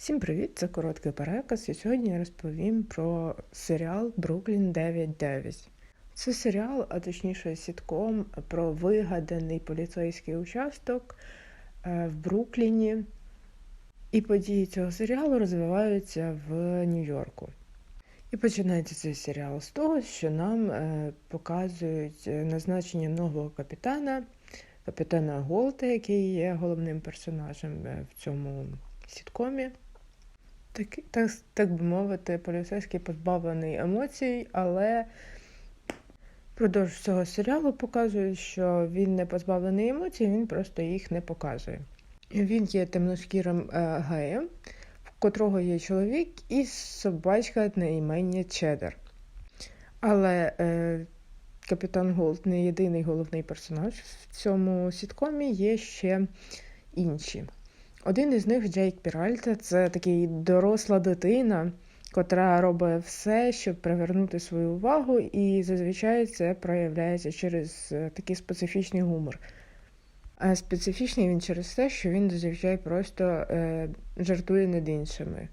Всім привіт! Це короткий переказ. І сьогодні я розповім про серіал Бруклін 9.9. Це серіал, а точніше сітком про вигаданий поліцейський участок е, в Брукліні. І події цього серіалу розвиваються в Нью-Йорку. І починається цей серіал з того, що нам е, показують е, назначення нового капітана, капітана Голта, який є головним персонажем в цьому сіткомі. Так, так, так би мовити, поліцейський позбавлений емоцій, але впродовж цього серіалу показують, що він не позбавлений емоцій, він просто їх не показує. Він є темноскірим е, геєм, в котрого є чоловік і собачка на імені Чедер. Але е, капітан Голд не єдиний головний персонаж в цьому сіткомі, є ще інші. Один із них Джейк Піральта, це такий доросла дитина, котра робить все, щоб привернути свою увагу, і зазвичай це проявляється через е, такий специфічний гумор. А специфічний він через те, що він зазвичай просто е, жартує над іншими.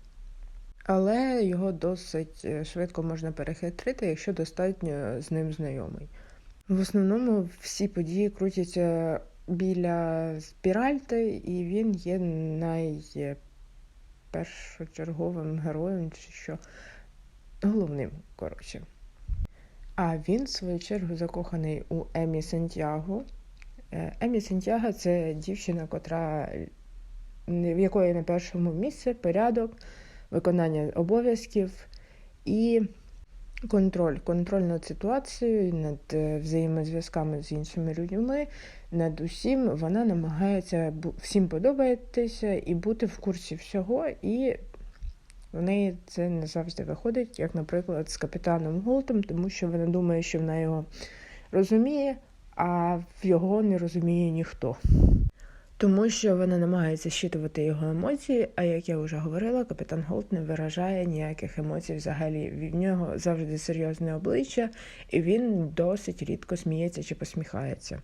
Але його досить е, швидко можна перехитрити, якщо достатньо з ним знайомий. В основному всі події крутяться біля Спіральти, і він є найпершочерговим героєм, чи що головним, коротше. А він, в свою чергу, закоханий у Емі Сантьяго. Е, Емі Сантьяго це дівчина, котра, в якої на першому місці порядок, виконання обов'язків і контроль. Контроль над ситуацією, над е, взаємозв'язками з іншими людьми, над усім вона намагається всім подобатися і бути в курсі всього, і в неї це не завжди виходить, як, наприклад, з капітаном Голтом, тому що вона думає, що вона його розуміє, а його не розуміє ніхто. Тому що вона намагається щитувати його емоції, а як я вже говорила, капітан Голт не виражає ніяких емоцій взагалі. В нього завжди серйозне обличчя, і він досить рідко сміється чи посміхається.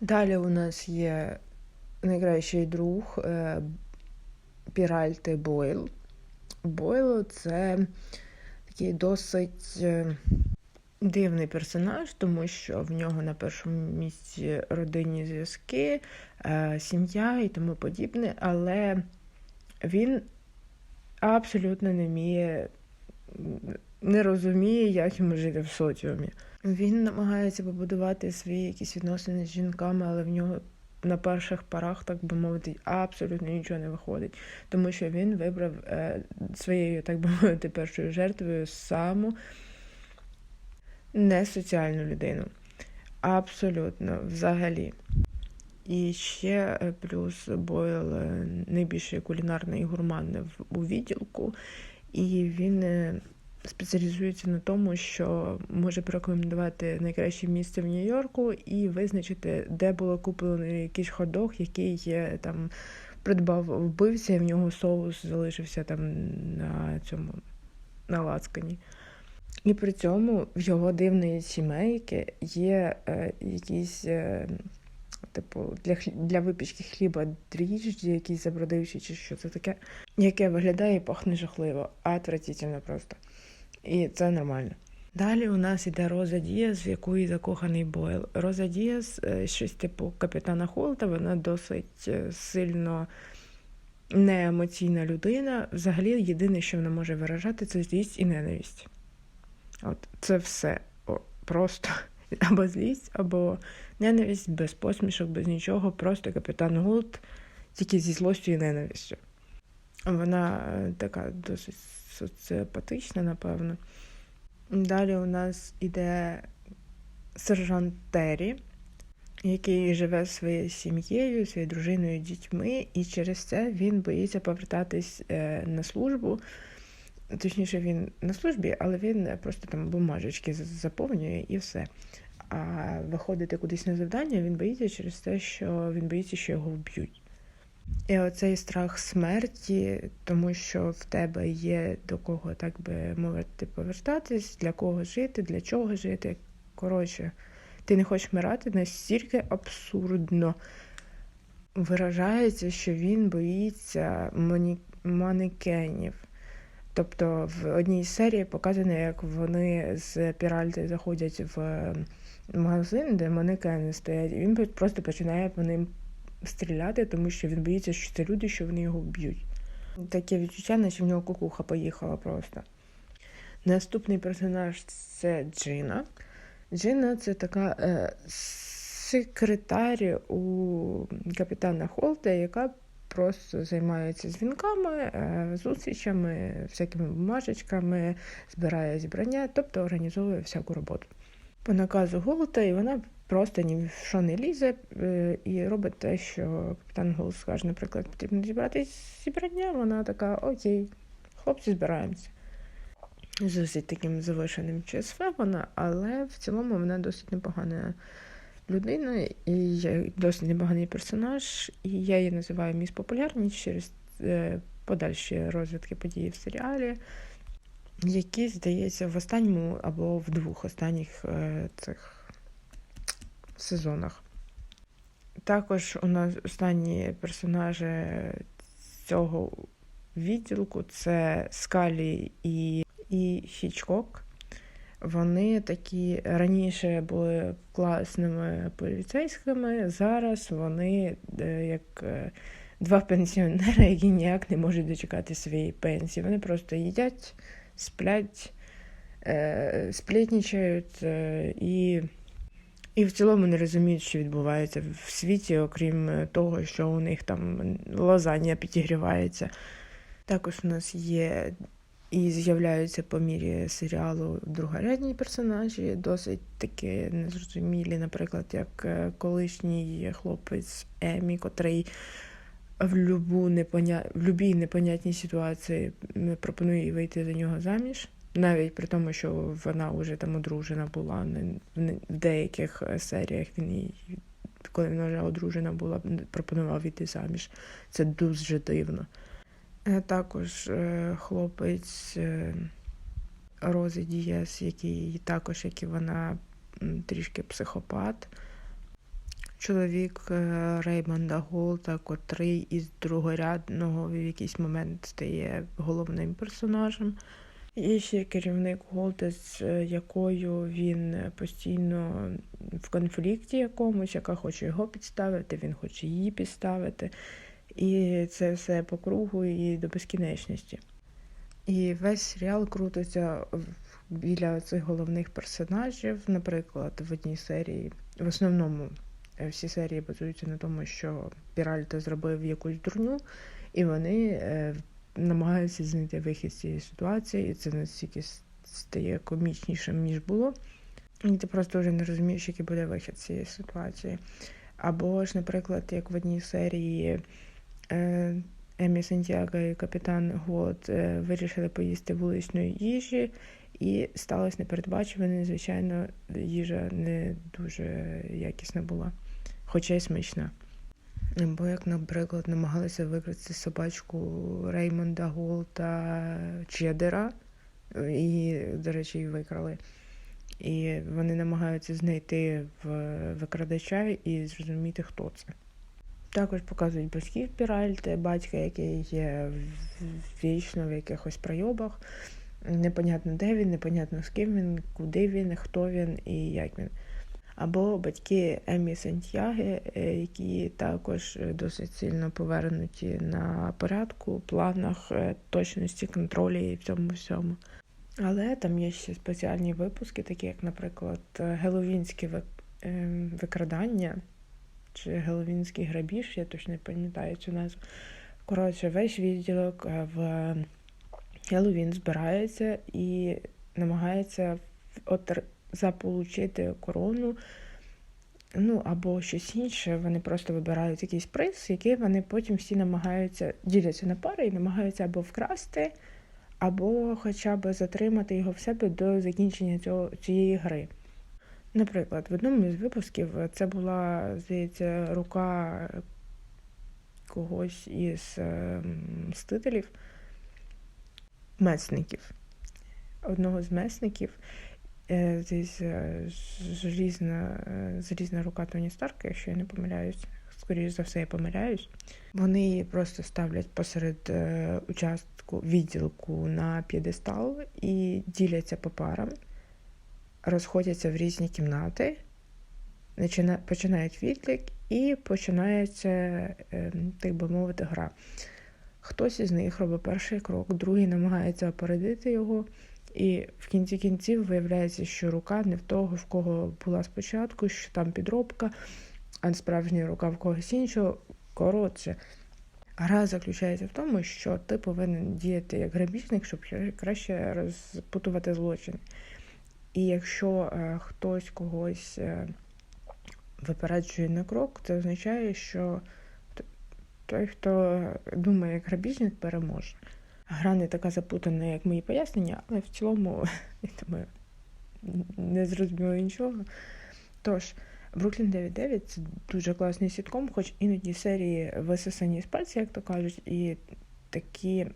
Далі у нас є найкращий друг е, Піральти Бойл. Бойл це такий досить е, дивний персонаж, тому що в нього на першому місці родинні зв'язки, е, сім'я і тому подібне, але він абсолютно не вміє, не розуміє, як йому жити в соціумі. Він намагається побудувати свої якісь відносини з жінками, але в нього на перших парах, так би мовити, абсолютно нічого не виходить, тому що він вибрав е, своєю, так би мовити, першою жертвою саму несоціальну людину. Абсолютно, взагалі. І ще е, плюс Бойл е, найбільший кулінарний гурман у відділку, і він е, спеціалізується на тому, що може порекомендувати найкраще місце в Нью-Йорку і визначити, де було куплено якийсь ходок, який там придбав вбивця, і в нього соус залишився там на цьому на лацкані. І при цьому в його дивної сімейки є е, якісь, е, типу, для для випічки хліба дріжджі, якісь забродивші, чи що це таке, яке виглядає і пахне жахливо, а отвратительно просто. І це нормально. Далі у нас іде Роза Діас, в якої закоханий Бойл. Роза Діас, е, щось типу капітана Холта, вона досить е, сильно неемоційна людина. Взагалі, єдине, що вона може виражати, це злість і ненависть. От Це все О, просто або злість, або ненависть, без посмішок, без нічого. Просто капітан Голд, тільки зі злостю і ненавистю. Вона е, така досить соціопатична, напевно. Далі у нас іде сержант Террі, який живе своєю сім'єю, своєю дружиною, дітьми, і через це він боїться повертатись е, на службу. Точніше, він на службі, але він просто там бумажечки заповнює і все. А виходити кудись на завдання він боїться через те, що він боїться, що його вб'ють. І оцей страх смерті, тому що в тебе є до кого, так би мовити, повертатись, для кого жити, для чого жити. Коротше, ти не хочеш вмирати настільки абсурдно виражається, що він боїться манекенів. Тобто в одній серії показано, як вони з Піральти заходять в магазин, де манекени стоять, і він просто починає по ним стріляти, тому що він боїться, що це люди, що вони його вб'ють. Таке відчуття, наче в нього кукуха поїхала просто. Наступний персонаж це Джина. Джина це така е, секретар у капітана Холта, яка просто займається дзвінками, е, зустрічами, всякими бумажечками, збирає зібрання, тобто організовує всяку роботу. По наказу Голта, і вона просто ні в що не лізе е, і робить те, що капітан Голд скаже, наприклад, потрібно зібрати зібрання. Вона така, окей, хлопці, збираємося. З досить таким завишеним ЧСВ вона, але в цілому вона досить непогана людина і досить непоганий персонаж. І я її називаю міс популярність через е, подальші розвитки події в серіалі, які, здається, в останньому або в двох останніх е, цих сезонах. Також у нас останні персонажі цього відділку це Скалі і і Хічкок. Вони такі раніше були класними поліцейськими, зараз вони е, як е, два пенсіонери, які ніяк не можуть дочекати своєї пенсії. Вони просто їдять, сплять, е, сплетнічають і і в цілому не розуміють, що відбувається в світі, окрім того, що у них там лазанья підігрівається. Також у нас є і з'являються по мірі серіалу другорядні персонажі, досить такі незрозумілі, наприклад, як е, колишній хлопець Емі, котрий в любу непоня... в любій непонятній ситуації пропонує вийти за нього заміж. Навіть при тому, що вона вже там одружена була в деяких е, серіях він їй, коли вона вже одружена була, пропонував йти заміж. Це дуже дивно. Е, також е, хлопець Рози Дієс, який також, як і вона, трішки психопат. Чоловік Реймонда Голта, котрий із другорядного в якийсь момент стає головним персонажем. І ще керівник Голта, з якою він постійно в конфлікті якомусь, яка хоче його підставити, він хоче її підставити. І це все по кругу і до безкінечності. І весь серіал крутиться біля цих головних персонажів. Наприклад, в одній серії, в основному е, всі серії базуються на тому, що Піральто зробив якусь дурню, і вони е, намагаються знайти вихід з цієї ситуації, і це настільки стає комічнішим, ніж було. І ти просто вже не розумієш, який буде вихід з цієї ситуації. Або ж, наприклад, як в одній серії. Е, Емі Сантьяго і капітан Год е, вирішили поїсти вуличної їжі, і сталося непередбачуване. Звичайно, їжа не дуже якісна була, хоча й смачна. Бо, як, наприклад, намагалися викрити собачку Реймонда Голта Чедера, і, до речі, її викрали. І вони намагаються знайти в викрадача і зрозуміти, хто це. Також показують батьків Піральти, батька, який є вічно в якихось пройобах. Непонятно, де він, непонятно з ким він, куди він, хто він і як він. Або батьки Емі Сантьяги, е, які також досить сильно повернуті на порядку, планах, е, точності, контролі і в цьому всьому. Але там є ще спеціальні випуски, такі як, наприклад, Геловінське викрадання чи Геловінський грабіж, я точно не пам'ятаю цю назву. Коротше, весь відділок е, в Геловін збирається і намагається заполучити корону. Ну, або щось інше, вони просто вибирають якийсь приз, який вони потім всі намагаються діляться на пари і намагаються або вкрасти, або хоча б затримати його в себе до закінчення цього, цієї гри. Наприклад, в одному з випусків це була, здається, рука когось із е, мстителів, месників. Одного з месників, е, здесь е, желізна, желізна рука Тоні Старка, якщо я не помиляюсь, скоріш за все, я помиляюсь. Вони її просто ставлять посеред участку відділку на п'єдестал і діляться по парам, розходяться в різні кімнати, починають відлік і починається, так би мовити, гра. Хтось із них робить перший крок, другий намагається опередити його, і в кінці кінців виявляється, що рука не в того, в кого була спочатку, що там підробка, а справжня рука в когось іншого. Коротше, гра заключається в тому, що ти повинен діяти як грабіжник, щоб краще розпутувати злочин. І якщо е, хтось когось е, випереджує на крок, це означає, що той, хто думає як грабіжник, переможе. Гра не така запутана, як мої пояснення, але в цілому, я думаю, не зрозуміло нічого. Тож, Бруклін 9.9 це дуже класний сітком, хоч іноді серії висосані з пальця, як то кажуть, і такі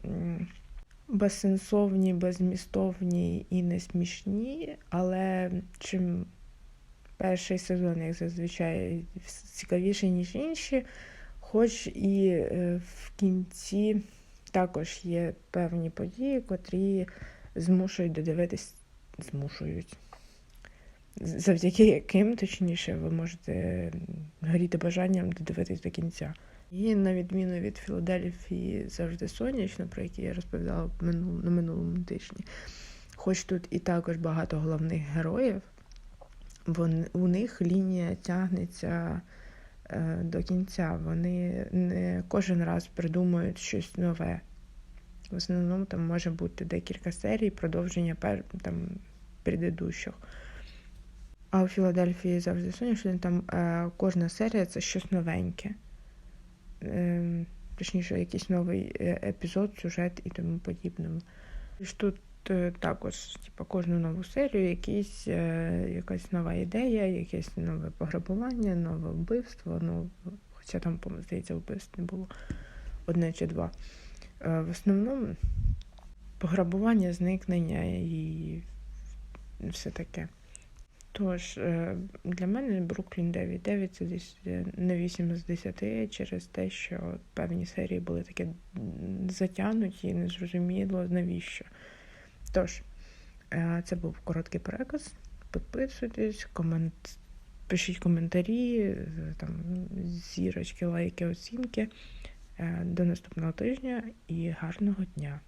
безсенсовні, безмістовні і не смішні, але чим перший сезон, як зазвичай, цікавіший, ніж інші, хоч і е, в кінці також є певні події, котрі змушують додивитись, змушують. Завдяки яким, точніше, ви можете горіти бажанням додивитись до кінця. І на відміну від Філадельфії завжди сонячно, про які я розповідала на минулому тижні. Хоч тут і також багато головних героїв, вон, у них лінія тягнеться до кінця. Вони не кожен раз придумують щось нове. В основному там може бути декілька серій, продовження там, предыдущих. А у Філадельфії завжди сонячно, там е, кожна серія це щось новеньке. Е, точніше, якийсь новий е, епізод, сюжет і тому ж тут е, також, типу, кожну нову серію, якісь, е, якась нова ідея, якесь нове пограбування, нове вбивство. Ну, хоча там, здається, вбивств не було одне чи два. Е, в основному пограбування, зникнення і все таке. Тож, е, для мене Бруклін 9.9 це десь е, на 8 з 10 через те, що певні серії були такі м, затягнуті і незрозуміло навіщо. Тож, е, це був короткий переказ. Підписуйтесь, комент... пишіть коментарі, е, там, зірочки, лайки, оцінки. Е, До наступного тижня і гарного дня!